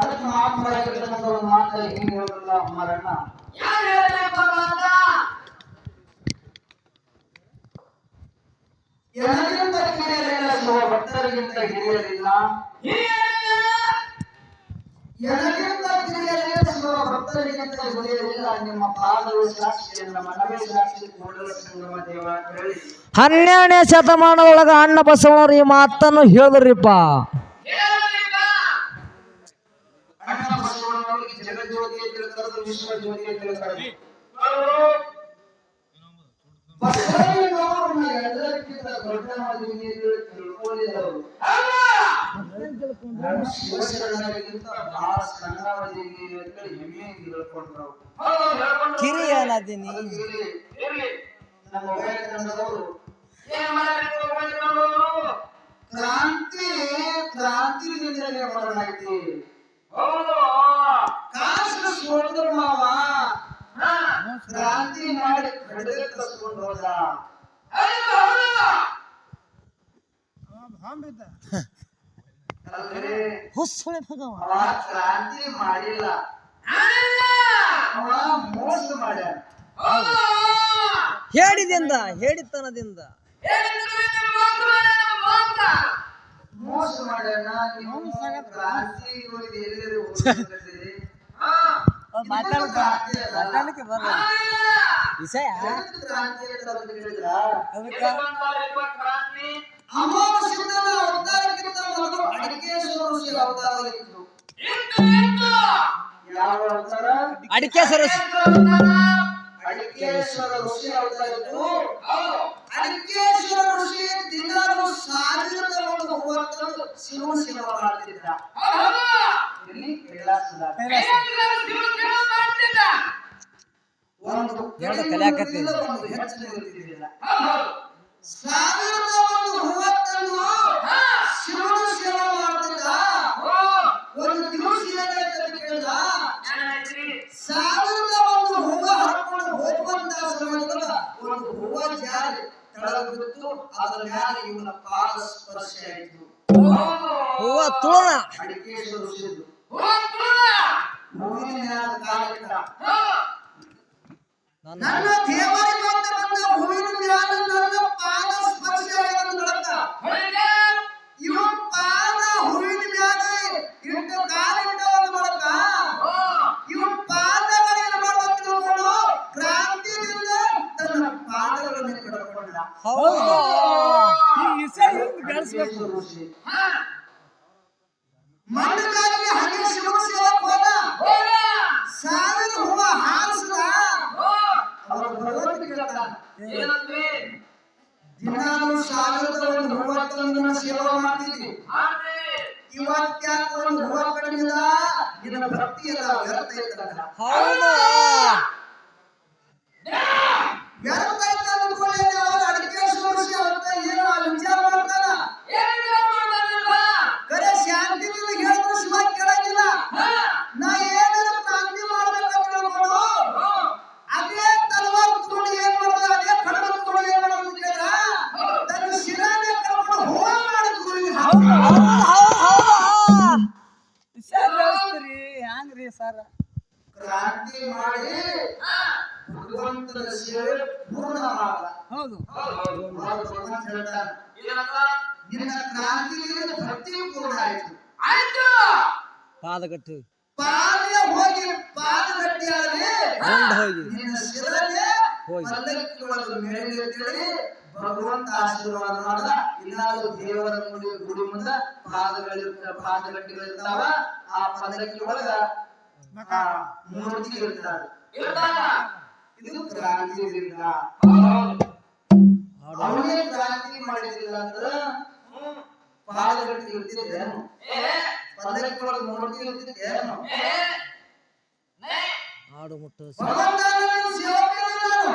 ಅದಕ್ಕೆ ಮಹಾತ್ಮರಾಗಿರ್ತಕ್ಕಂಥ ಒಂದು ಮಾತು ಹಿಂಗೆ ಹೇಳಿದ್ರಲ್ಲ ಮರಣ್ಣ. ಯಾರು ಹೇಳಪ್ಪ ಮಾತ ಎನಗಿಂತ ಕಿರಿಯರಿಲ್ಲ ಶಿವ ಭಕ್ತರಿಗಿಂತ ಹಿರಿಯರಿಲ್ಲ. ಎಲ್ಲರಿಗಿಂತ ಹಿರಿಯರಿಲ್ಲ ಶಿವ ಭಕ್ತರಿಗಿಂತ ಹಿರಿಯರಿಲ್ಲ. ನಿಮ್ಮ ಪಾದವು ಸಾಕ್ಷಿ ನಮ್ಮ ಮನವೇ ಸಾಕ್ಷಿ ಕೂಡಲ ಸಂಗಮ ದೇವ ಅಂತ ಹೇಳಿ. ಹನ್ನೆರಡನೇ ಶತಮಾನದೊಳಗ ಅಣ್ಣ ಬಸವನವರು ಈ ಮಾತನ್ನು ಹೇಳಿದ್ರಿಪ್ಪ. ವಿಶ್ವ ಜ್ಯೋತಿ ಅಂತ ಕರೆದು ಬಸವಣ್ಣನವರನ್ನ ಎಲ್ಲರಿಗಿಂತ ತಿಳ್ಕೊಂಡಿದ್ದವರು. ಶಿವಶರಣರಿಗಿಂತ ಬಹಳ ಅಂತ ಹೆಮ್ಮೆಯಿಂದ ನಮ್ಮ ಏನ್ ಮಾಡಬೇಕು ಕ್ರಾಂತಿ ಕ್ರಾಂತಿಯಿಂದಲೇ ಮಾಡಲಾಗಿದೆ ಹೌದು. ಕಾಸು ಸೋದ್ರ ಮಾವ. ಕ್ರಾಂತಿ ಮಾಡಿ ಕಡೆ ಕಸ್ಕೊಂಡು ಹೋದ. ಹೌದು ಹೌದು ಅಲ್ರಿ? ಹುಸ್ಸಳೆ ಭಗವ ಅವ ಕ್ರಾಂತಿ ಮಾಡಿಲ್ಲ. ಮೋಸ ಮಾಡ್ಯಾನ. ಹೇಳಿದಿಂದ ಹೇಳಿತನದಿಂದ. ಮೋಸ ಮಾಡ್ಯಾನ ನೀವು ಕ್ರಾಂತಿ ಹೋಗಿ ವಿಷಯ? ಅಡಿಕೆ ಸರಸ್ ಅಡಿಕೇಶ್ವರ ಋಷಿ. ಅವತಾರ. ಇತ್ತು. ಅಡಿಕೇಶ್ವರ ಋಷಿ ದಿನಾಲು ಸಾವಿರದ ಒಂದು ಹೂವ ತಂದು ಶಿವ ಶಿವ ಮಾಡ್ತಿದ್ದ ಶಿವ ಮಾಡ್ತಿದ್ದ ಒಂದು ಒಂದು ಇರ್ತಿದ್ದಿಲ್ಲ ಸಾವಿರದ ಒಂದು ಶಿವನು ಶಿವ ಮಾಡ್ತಿದ್ದ ಒಂದು ದಿವಸ ಅಂತ ಕೇಳಿದ. ಸಾವಿರದ ಒಂದು ಹೂವ ಹೋಗುವಂತ ಸಮಯದಾಗ ಒಂದು ಹೂವ ಜಾರಿ ಕೆಳಗೆ ಬಿತ್ತು ಅದರ ಮ್ಯಾಲೆ ಇವನ ಪಾದ ಸ್ಪರ್ಶ ಆಯಿತು. ಹೂವ ತುಳನ ಅಡಿಕೆ ಋಷಿದು ನನ್ನ ದೇವರಿಗೆ ಅಂತ ಬಂದ ಹೂವಿನ ಮ್ಯಾಲ ನನ್ನ ಪಾದ ಸ್ಪರ್ಶ ಹೊರಗೆ ಇವ ಪಾದ ಹೂವಿನ ಮ್ಯಾಲ ಇಟ್ಟು ಕಾಲಿಟ್ಟ ಒಂದು ಮಾಡಕ ಇವ ಪಾದಗಳೇನು ಮಾಡ್ಬೇಕು ಕ್ರಾಂತಿಯಿಂದ ತನ್ನ ಪಾದಗಳನ್ನು ಕಡ್ಕೊಂಡ ಹೌದು ಹಾ ಮಣ್ಣುಗಾರಿಕೆ ಹನಿ ಶಿವ ಸೇವಕ್ ಹೋದ ಹೋಗ ಸಾವಿರ ಹೂವ ಹಾರಿಸಿದ ಓ ಅವರ ಭಗವಂತ ಕೇಳ್ತಾನ ಏನಂದ್ರಿ ಸಾವಿರದ ಒಂದು ಸೇವಾ ಮಾಡ್ತಿದ್ವಿ. ಇವತ್ತ್ಯಾಕ ಒಂದು ಹೂವ ಇದನ್ನ ಭಕ್ತಿ ಎಲ್ಲ ವ್ಯರ್ಥ ಇರ್ತದ ಹೌದು. ವ್ಯರ್ಥ ಇದ್ದ ಅನ್ಕೊಳ್ಳಿ ಅವರ ಅಡಿಕೇಶ್ವರ ಋಷಿ ಅಂತ ಏನೋ ವಿಚಾರ ಮಾಡ್ತಾನ ಕರೆ ಶಾಂತಿನಿಂದ ಹೇಳಿದ್ರು ಶಿವ ಕೇಳಂಗಿಲ್ಲ? ನಾ ಏನಾರ ಕ್ರಾಂತಿ ಮಾಡ್ಬೇಕಂತ ಹೇಳ್ಕೊಂಡು ಓ ಅದೇ ತಲವಾರ್ ತಗೊಂಡು ಏನ್ ಮಾಡೋದು ಅದೇ ಕಡಮ ತಗೊಂಡು ಏನ್ ಮಾಡೋದು ಅಂತ ಕೇಳಿದ್ರ ತನ್ನ ಶಿರಾನೆ ಕರ್ಕೊಂಡು ಹೋಮ ಮಾಡೋದು ಗುರುವಿಗೆ ಹಾಕಿ. ಹೌದು ಹೌದು ಹೌದು ಹ್ಯಾಂಗ್ರಿ ಸರ್ ಕ್ರಾಂತಿ ಮಾಡಿ ಭಗವಂತನ ಸೇವೆ ಪೂರ್ಣ ಹೌದು. ಭಗವಂತ ಹೇಳ್ತಾನೆ ಏನಂತ ನಿನ್ನ ಕ್ರಾಂತಿಯಿಂದ ಭಕ್ತಿ ಪೂರ್ಣ ಆಯ್ತು. ಆಯ್ತು. ಪಾದಗಟ್ಟು ಪಾದ ಹೋಗಿ ಪಾದ ಗಟ್ಟಿಯಾಗಿ ಹೊಂಡ್ ಹೋಗಿ. ನಿನ್ನ ಶಿರನೆ ಹೋಗಿ. ಪಲ್ಲಕ್ಕಿ ಒಳಗೆ ಮೆರಳಿ ಅಂತೇಳಿ ಭಗವಂತ ಆಶೀರ್ವಾದ ಮಾಡದ ಇನ್ನಾದ್ರು ದೇವರ ಗುಡಿ ಗುಡಿ ಮುಂದ ಪಾದಗಳಿರ್ತ ಪಾದಗಟ್ಟಿಗಳಿರ್ತಾವ ಆ ಪದಕ್ಕೆ ಒಳಗ ಮೂರ್ತಿ ಇರ್ತಾರೆ. ಇದು ಹೌದು ಅವನೇ ಕ್ರಾಂತಿ ಮಾಡಿದಿಲ್ಲ ಅಂದ್ರ ಪಾದಗಟ್ಟಿ ಇರ್ತಿದ್ದೇನು ಏ ಪದಕ್ಕೆ ಒಳಗೆ ಮೂರ್ತಿ ಇರ್ತಿದ್ದೇನು ಆಡು ಮುಟ್ಟು ನನ್ನ ನಾನು.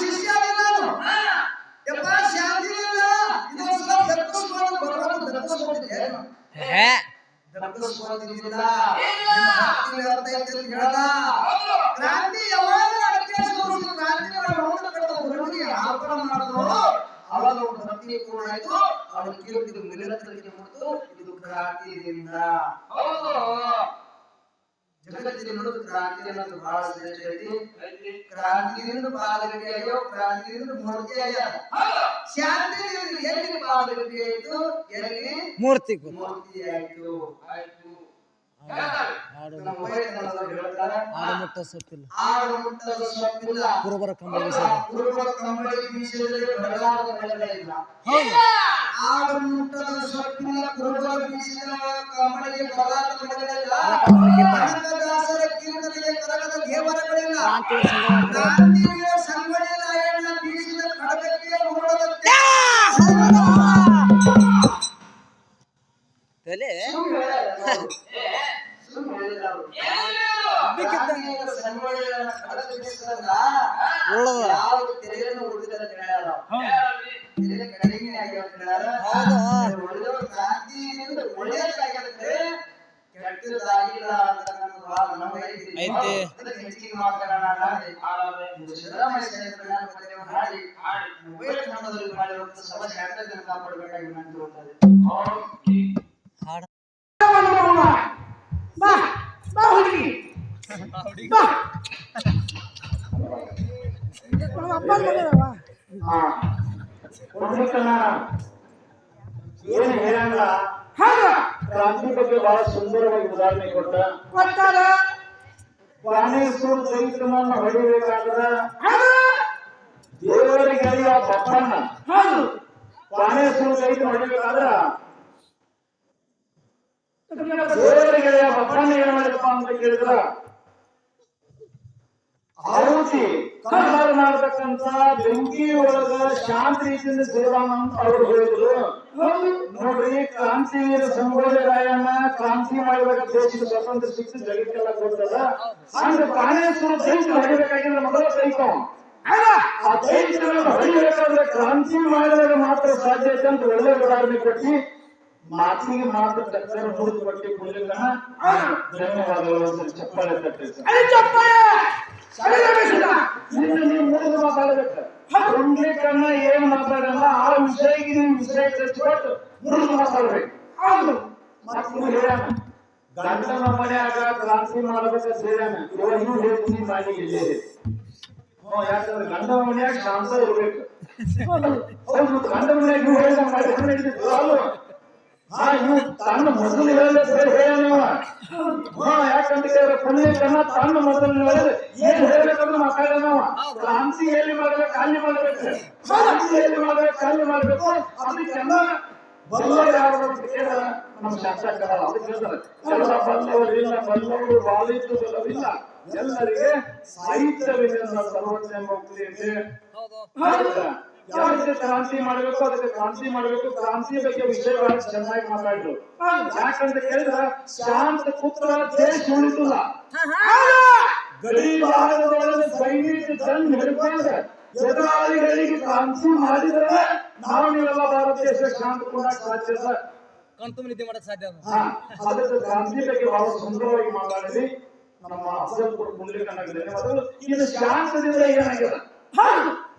ಶಿಷ್ಯ ನಾನು. ಕ್ರಾಂತಿ ಯಾವಾಗ ಕ್ರಾಂತಿ ಆರೋಪಣ ಮಾಡಿದ್ರು. ಅವಾಗ ಭಕ್ತಿ ಪೂರ್ಣ ಆಯ್ತು. ಅವ್ರ ಕೀರ್ತಿ ನಿರಂತರಕ್ಕೆ ಮುಗಿದು ಇದು ಕ್ರಾಂತಿಯಿಂದ. ಹೌದು. ಜಗತ್ತಿನ ನೋಡು ಕ್ರಾಂತಿ ಅನ್ನೋದು ಬಹಳ ಐತಿ. ಕ್ರಾಂತಿಯಿಂದ ಆಗ್ಯಾವ ಕ್ರಾಂತಿಯಿಂದ ಮೂರ್ತಿ. ಶಾಂತಿಯಿಂದ ಎಲ್ಲಿ ಪಾದಗಟ್ಟಿ ಆಯ್ತು. ಎಲ್ಲಿ ಮೂರ್ತಿ ಮೂರ್ತಿ ಆಯ್ತು ಆಯ್ತು. ಕುರುಬರ ಕಂಬಳಿ ಕುರುಬರ ಕಂಬಳಿ ಬೀಸದಲ್ಲಿ ಬರಲಾದ ಇಲ್ಲ. ಆಡು ಮೂಟದ ಸೊಪ್ಪಿಲ್ಲ ಕುರುಬ ಬೀಸಿದ ಕಂಬಳಿಗೆ ಬರಲಾದ ಬೆಳೆಗಳಿಲ್ಲ ದಾಸರ ಕೀರ್ತನೆಗೆ ಕರಗದ ದೇವರಗಳಿಲ್ಲ ಕ್ರಾಂತಿಯ ಸಂಗೊಳ್ಳಿ ರಾಯಣ್ಣ ಬೀಸಿದ ಉರುಳದಂತೆ ಮಾತಾಡೋಣ ನಾಳೆ. ಹಾಡೋದೆ. ಇದು ಸಿದ್ದರಾಮಯ್ಯ ಸಾಹೇಬ್ರ ಮ್ಯಾಲ ಮತ್ತೇನೋ ಮಾಡಿ ಹಾಡಿ. ಮೊಬೈಲ್ ಕ್ರಮದಲ್ಲಿ ಮಾಡಿರುವಂತ ಸಮಸ್ಯೆ ಆಗ್ತದೆ ಕಾಪಾಡಬೇಕಾಗಿ ನಾನು ತಿಳ್ಕೊಳ್ತೇನೆ. ಓಕೆ. ಹಾಡ ಬಾ ಬಾ ಹುಡುಗಿ ಬಾ ಹಾ ಕೊಡ್ಲಿಕ್ಕನ ಏನು ಹೇಳಂಗ ಕ್ರಾಂತಿ ಬಗ್ಗೆ ಬಹಳ ಸುಂದರವಾಗಿ ಉದಾಹರಣೆ ಕೊಟ್ಟ ಪ್ರಾಣೇಶ್ವರ ದೈತ್ಯನನ್ನ ಹೊಡಿಬೇಕಾದ್ರೆ ದೇವರಿಗೆ ಅರಿಯ ಬಪ್ಪನ್ನ ಪ್ರಾಣೇಶ್ವರ ಚೈತ್ರ ಹೊಡಿಬೇಕಾದ್ರ ದೇವರಿಗೆ ಬಪ್ಪನ್ನ ಏನ್ ಮಾಡಿದಪ್ಪ ಅಂತ ಕೇಳಿದ್ರ? ಆಹುತಿ ಕನ್ನಡ ಮಾಡತಕ್ಕಂತ ಬೆಂಕಿ ಒಳಗ ಶಾಂತ ರೀತಿಯಿಂದ ಅಂತ ಅವ್ರು ಹೇಳಿದ್ರು. ನೋಡ್ರಿ ಕ್ರಾಂತಿ ರಾಯಣ್ಣ ಕ್ರಾಂತಿ ಮಾಡಿದಾಗ ದೇಶದ ಸ್ವತಂತ್ರ ಸಿಕ್ತು ಜಗತ್ತೆಲ್ಲ ಕೊಡ್ತದ. ಅಂದ್ರೆ ಪ್ರಾಣೇಶ್ವರ ದೈತ್ಯ ಹೊಡಿಬೇಕಾಗಿಲ್ಲ ಮೊದಲ ಸಹಿತ. ಆ ದೈತ್ಯಗಳನ್ನು ಹೊಡಿಬೇಕಾದ್ರೆ ಕ್ರಾಂತಿ ಮಾಡಿದಾಗ ಮಾತ್ರ ಸಾಧ್ಯ ಐತೆ ಅಂತ ಒಳ್ಳೆ ಉದಾಹರಣೆ ಕೊಟ್ಟಿ. ಮಾತಿಗೆ ಮಾತು ಟಕ್ಕರ್ ಹುಡುಕು ಕೊಟ್ಟಿ ಕೊಡಲಿಲ್ಲ ಧನ್ಯವಾದಗಳು ಚಪ್ಪಾಳೆ ತಟ್ಟಿ ಮಾತಾಡಬೇಕು ಕುಂಡ್ಲಿಕನ್ನ ಏನ್ ಮಾತಾಡಲ್ಲ ಆ ವಿಷಯಕ್ಕೆ ನೀವು ವಿಷಯ ಕಚ್ಚಿಕೊಟ್ಟು ಮುರಿದು ಮಾತಾಡ್ಬೇಕು ಮತ್ತೆ ನೀವು ಹೇಳ್ಯಾನ ಗಂಡನ ಮನ್ಯಾಗ ಕ್ರಾಂತಿ ಮಾಡ್ಬೇಕಂತ ಹೇಳ್ಯಾನ ಇವಾಗ ಇನ್ನೂ ಹೇಳ್ತೀನಿ ಮಾಡಿ ಇಲ್ಲೇ ಹ್ಞೂ ಯಾಕಂದ್ರೆ ಗಂಡನ ಮನ್ಯಾಗ ಶಾಂತ ಇರ್ಬೇಕು ಹೌದು ಗಂಡನ ಮನ್ಯಾಗ ನೀವು ಹೇಳಿದ ಮಾಡಿ ತನ್ನ ಮೊದಲು ಹೇಳಿದ ಸರಿ ಹೇಳ್ಯಾನವ ಹಾ ಯಾಕಂದ್ರೆ ಪುಣ್ಯಕನ್ನ ತನ್ನ ಮೊದಲು ಹೇಳಿದ್ರೆ ಏನ್ ಹೇಳ್ಬೇಕಂದ್ರೆ ಮಾತಾಡೋಣ ಕ್ರಾಂತಿ ಎಲ್ಲಿ ಮಾಡ್ಬೇಕು ಅಲ್ಲಿ ಮಾಡ್ಬೇಕು? ಕ್ರಾಂತಿ ಎಲ್ಲಿ ಮಾಡ್ಬೇಕು ಅಲ್ಲಿ ಮಾಡ್ಬೇಕು? ಅದಕ್ಕೆಲ್ಲ ಬಲ್ಲವರು ಯಾರು ಅಂತ ಕೇಳಿದ್ರೆ ನಮ್ಮ ಶಾಸಕರ ಅದಕ್ಕೆ ಹೇಳ್ತಾರೆ ಎಲ್ಲ ಬಲ್ಲವರು ಇಲ್ಲ ಬಲ್ಲವರು ಬಾಲಿದ್ದು ಬಲವಿಲ್ಲ ಎಲ್ಲರಿಗೆ ಸಾಹಿತ್ಯವಿದೆ ಸರ್ವಜ್ಞ ಮುಕ್ತಿ ಇದೆ. ಹೌದಾ? ರೀತಿ ಕ್ರಾಂತಿ ಮಾಡಬೇಕು ಅದಕ್ಕೆ ಕ್ರಾಂತಿ ಮಾಡಬೇಕು ಕ್ರಾಂತಿ ಬಗ್ಗೆ ವಿಷಯವಾಗಿ ಚೆನ್ನಾಗಿ ಮಾತಾಡಿದ್ರು. ಯಾಕಂತ ಕೇಳಿದ್ರೆ ಶಾಂತ ಪುತ್ರ ದೇಶ ಉಳಿತಿಲ್ಲ ಗಡಿ ಭಾಗದೊಳಗೆ ಸೈನಿಕ ಜನ್ ಹಿಡ್ಕೊಂಡು ಎದುರಾಳಿಗಳಿಗೆ ಕ್ರಾಂತಿ ಮಾಡಿದ್ರೆ ನಾವು ನೀವೆಲ್ಲ ಭಾರತ ದೇಶ ಶಾಂತ ಕೂಡ ಸಾಧ್ಯ ಸರ್. ನಿದ್ದೆ ಮಾಡಕ್ ಸಾಧ್ಯ ಅದಕ್ಕೆ ಕ್ರಾಂತಿ ಬಗ್ಗೆ ಬಹಳ ಸುಂದರವಾಗಿ ಮಾತಾಡಿದ್ವಿ ನಮ್ಮ ಅಫಜಲ್ಪುರ ಧನ್ಯವಾದಗಳು. ಇನ್ನು ಶಾಂತದಿಂದ ಏನಾಗಿದೆ?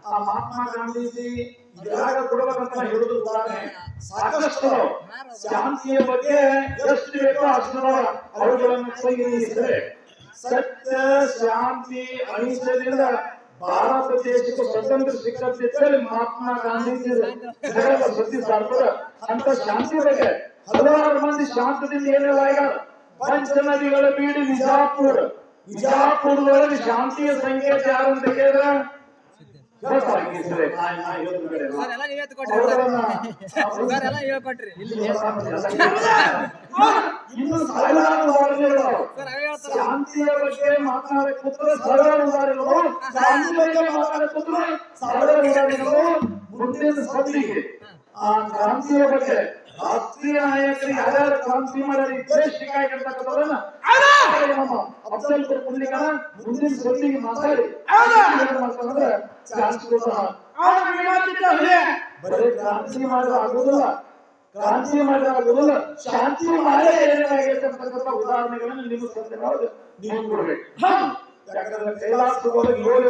ಆ ಮಹಾತ್ಮ ಗಾಂಧೀಜಿ ಜಾಗ ಕೊಡಬೇಕಂತ ಹೇಳುದು ಉದಾಹರಣೆ ಸಾಕಷ್ಟು. ಶಾಂತಿಯ ಬಗ್ಗೆ ಎಷ್ಟು ಬೇಕೋ ಅಷ್ಟು. ಅವುಗಳನ್ನು ಪರಿಗಣಿಸಿದ್ರೆ ಸತ್ಯ, ಶಾಂತಿ, ಅಹಿಂಸೆಯಿಂದ ಭಾರತ ದೇಶಕ್ಕೆ ಸ್ವತಂತ್ರ ಸಿಕ್ಕತ್ತಿದ್ದರೆ ಮಹಾತ್ಮ ಗಾಂಧೀಜಿ ಜಗದ ಸಾರ್ತದ ಅಂತ ಶಾಂತಿ ಬಗ್ಗೆ ಹಲವಾರು ಮಂದಿ ಶಾಂತದಿಂದ ಏನೆಲ್ಲ ಆಗ್ಯಾರ ಪಂಚನದಿಗಳ ಬೀಡಿ ವಿಜಾಪುರ ವಿಜಾಪುರದೊಳಗೆ ಶಾಂತಿಯ ಸಂಕೇತ ಯಾರು ಅಂತ ಕೇಳಿದ್ರೆ ಎಲ್ಲ ಸರ್ ಎಲ್ಲ ಶಾಂತಿಯ ಬಗ್ಗೆ ಮಾತನಾಡಕ್ಕೆ ಕೂತ್ರೆ ಶಾಂತಿ ಬಗ್ಗೆ ಮಾತನಾಡಕ್ಕೆ ಕೂತ್ರೆ ಮುಂದಿನ ಸಂದಿಗೆ ಆ ಕ್ರಾಂತಿಯ ಬಗ್ಗೆ ರಾಷ್ಟ್ರೀಯ ನಾಯಕರು ಯಾರ್ಯಾರು ಕ್ರಾಂತಿ ಮಾಡಿ ದೇಶಕ್ಕಾಗಿರ್ತಕ್ಕಂಥದನ್ನ ನಮ್ಮ ಅಫ್ಜಲ್ಪುರ ಪುಣ್ಯಕನ ಮುಂದಿನ ಸಂದಿಗೆ ಮಾತಾಡಿ. ಚಾನ್ಸ್ ಕೊಡೋಣ ಬರೀ ಕ್ರಾಂತಿ ಮಾಡಿದ್ರೆ ಆಗುದಿಲ್ಲ. ಕ್ರಾಂತಿ ಮಾಡಿದ್ರೆ ಆಗುದಿಲ್ಲ. ಶಾಂತಿ ಮಾಡೇ ಏನಾಗಿರ್ತಕ್ಕಂಥ ಉದಾಹರಣೆಗಳನ್ನು ನಿಮ್ಮ ಹೌದು ನೀವು ಕೊಡ್ಬೇಕು ಯಾಕಂದ್ರೆ ಕೈಲಾಸ ಹೋದಾಗ ಯೋಗ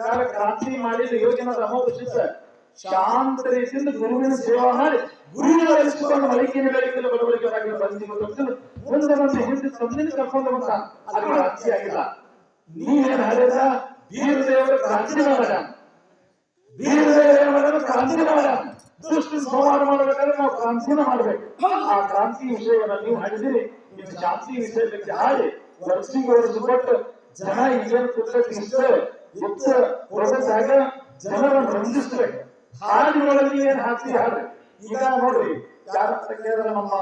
ಕಾಲ ಕ್ರಾಂತಿ ಮಾಡಿದ ಯೋಜನೆ ಸಿದ್ಧ ಶಾಂತ ಗುರುವಿನ ಸೇವಾ ಮಾಡಿ, ಗುರುವಿನ ವಹಿಸಿಕೊಂಡು ಮಳಿಕಿನ ಬೆಳಕಿನ ಬಡವಳಿಕೆ ಬಂದಿ ಮುಂದೆ ಬಂದು ಹಿಂದೆ ತಂದಿನ ಕರ್ಕೊಂಡು ಬಂದ ಅದು ಕ್ರಾಂತಿ ಆಗಿಲ್ಲ ನೀವೇನು ಹರಿದ ವೀರದೇವರ ಕ್ರಾಂತಿ ಮಾಡ ವೀರದೇವರ ಕ್ರಾಂತಿ ಮಾಡ ದುಷ್ಟ ಸಂಹಾರ ಮಾಡಬೇಕಾದ್ರೆ ನಾವು ಕ್ರಾಂತಿನ ಮಾಡ್ಬೇಕು. ಆ ಕ್ರಾಂತಿ ವಿಷಯವನ್ನು ನೀವು ಹರಿದಿರಿ ನಿಮ್ಮ ಜಾತಿ ವಿಷಯದಲ್ಲಿ ಹಾಡಿ ವರ್ಷಿಗೆ ವರ್ಷ ಕೊಟ್ಟು ಜನ ಈಗೇನು ಹೆಚ್ಚು ಇಷ್ಟ. ಇತ್ತು ಹೊರದಾಗ ಜನರನ್ನು ರಂಜಿಸ್ಬೇಕು. ಹಾಡಿನೊಳಗೆ ಏನ್ ಹಾಕಿ ಹಾಡ್ರಿ ಈಗ ನೋಡ್ರಿ ಯಾರಂತ ಕೇಳಿದ್ರೆ ನಮ್ಮ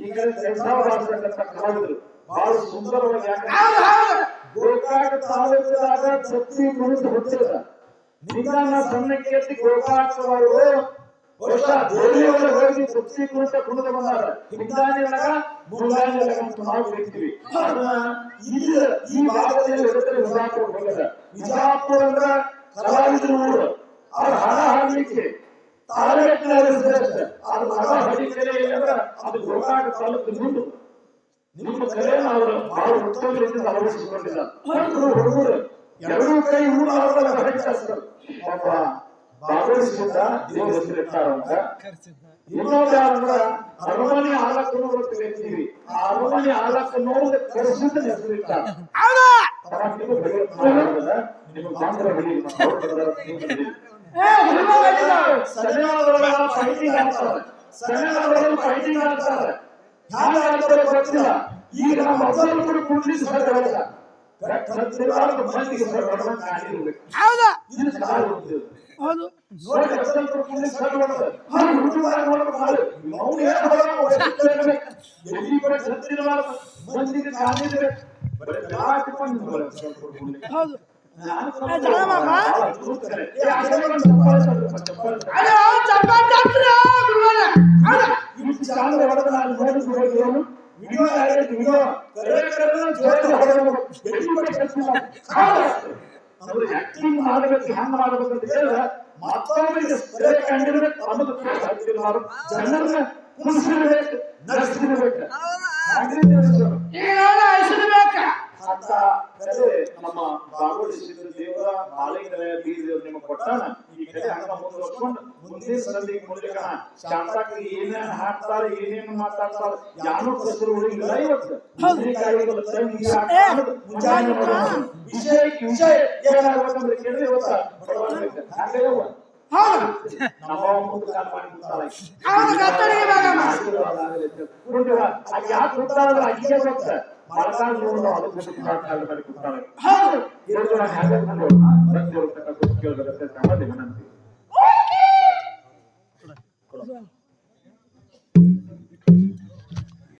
ಈಗ ಜೈಸಾಬಾದ್ರಂತ ಕಲಾವಿದರು. ಬಹಳ ಸುಂದರವಾಗಿ ಗೋಕಾಕ ತಾಲೂಕಿನಾಗ ಛತ್ತಿ ಕುಣಿದು ಹುಟ್ಟಿದ. ನಿಧಾನ ಸಣ್ಣಕ್ಕೆ ಗೋಕಾಕವರು ಬಹುಶಃ ದೇವಿಯೊಳಗೆ ಹೋಗಿ ಛತ್ತಿ ಕುರಿತ ಕುಣಿದು ಬಂದಾರ ಹಿಂದಾನಿ ಒಳಗ ಮುಂದಾನಿ ಒಳಗ ಅಂತ ನಾವು ಕರಿತೀವಿ ಈ ಭಾಗದಲ್ಲಿ ಹೇಳಿದ್ರೆ ವಿಜಾಪುರ ವಿಜಾಪುರ ಅಂದ್ರ ಕಲಾವಿದರು ಊರು. ಅವ್ರ ಹಣ ಹಾಡ್ಲಿಕ್ಕೆ ತಾಲೂಕಿನಲ್ಲಿ ಶ್ರೇಷ್ಠ ಅದು ಹಣ ಹಡಿಕರೆ ಅಂದ್ರೆ ಅದು ಗೋಕಾಕ ತಾಲೂಕು ನಿಂದು ನಿಮ್ಮ ಕಲೆಯನ್ನು ಅವರು ಬಹಳ ಉತ್ತಮ ರೀತಿಯಿಂದ ಅಳವಡಿಸಿಕೊಂಡಿದ್ದಾರೆ ಮಕ್ಕಳು ಹುಡುಗರು ಎರಡೂ ಕೈ ಊರು ಅವರ ಹರಿಚಾಸ್ತಾರೆ ಒಬ್ಬ ಭಾಗವಹಿಸಿದ ದೇವ್ರ ಹೆಸರಿಟ್ಟಾರಂತ ಇನ್ನೊಂದು ಯಾರಂದ್ರ ಅರಮನೆ ಆಲಕ್ಕನ್ನು ಅಂತ ಹೇಳ್ತೀವಿ ಆ ಅರಮನೆ ಫೈಟಿಂಗ್ ಆಗ್ತಾರೆ ಫೈಟಿಂಗ್ ಆಗ್ತಾರೆ ಗೊತ್ತಿಲ್ಲ ಈಗ ನಮ್ಮ ಪೊಲೀಸ್ ಹೌದು. ನೋಡಿ ಅಸಂಖ್ಯ ಪೊಲೀಸ್ ಹೇಳಿದ್ರು ಹಾಗೆ ಹುಡುಗರಾಗ ನೋಡ್ಬೇಕು ಹಾಗೆ ಅವ್ನು ಏನು ಹೊರಗೆ ಎಲ್ಲಿ ಕೂಡ ಸತ್ತಿರ ಮಂದಿಗೆ ಕಾಣಿರ್ಬೇಕು ಬರೀ ಜಾತಿ ಬಂದು ಬರುತ್ತೆ ಹೌದು ಆಕ್ಟಿಂಗ್ ಮಾಡಬೇಕು ಹೆಂಗ್ ಮಾಡಬೇಕು ಅಂತ ಹೇಳಿದ್ರೆ ಮತ್ತೊಬ್ಬರಿಗೆ ಸರಿ ಕಂಡಿರ್ಬೇಕು ಅನ್ನೋದು ಜನರನ್ನ ಕುಣಿಸಿರ್ಬೇಕು ನಡೆಸಿರ್ಬೇಕು ಅಂತ ಕಲೆ ನಮ್ಮ ಭಾಗವಹಿಸಿದ ದೇವರ ಬಾಲಯ ಬೀಜ ನಿಮಗೆ ಕೊಟ್ಟಾನ? ಈ ಕಲೆ ಹಂಗ ಮುಂದುವರ್ಸ್ಕೊಂಡು ಮುಂದಿನ ಸರದಿ ಮೂಲಕ ಶಾಂತಾಕ್ರಿ ಏನೇನ್ ಹಾಕ್ತಾರೆ ಏನೇನ್ ಮಾತಾಡ್ತಾರ ಯಾರು ಕಸರು ಉಳಿಗಿಲ್ಲ ಇವತ್ತು. ವಿಷಯ ಏನಾಗ್ಬೇಕಂದ್ರೆ ಕೇಳಿದ್ರೆ ಇವತ್ತ ಹಾಗೆ ಮುಂದೆ ಯಾಕೆ ಗೊತ್ತ. ಮಳೆಗಾಲ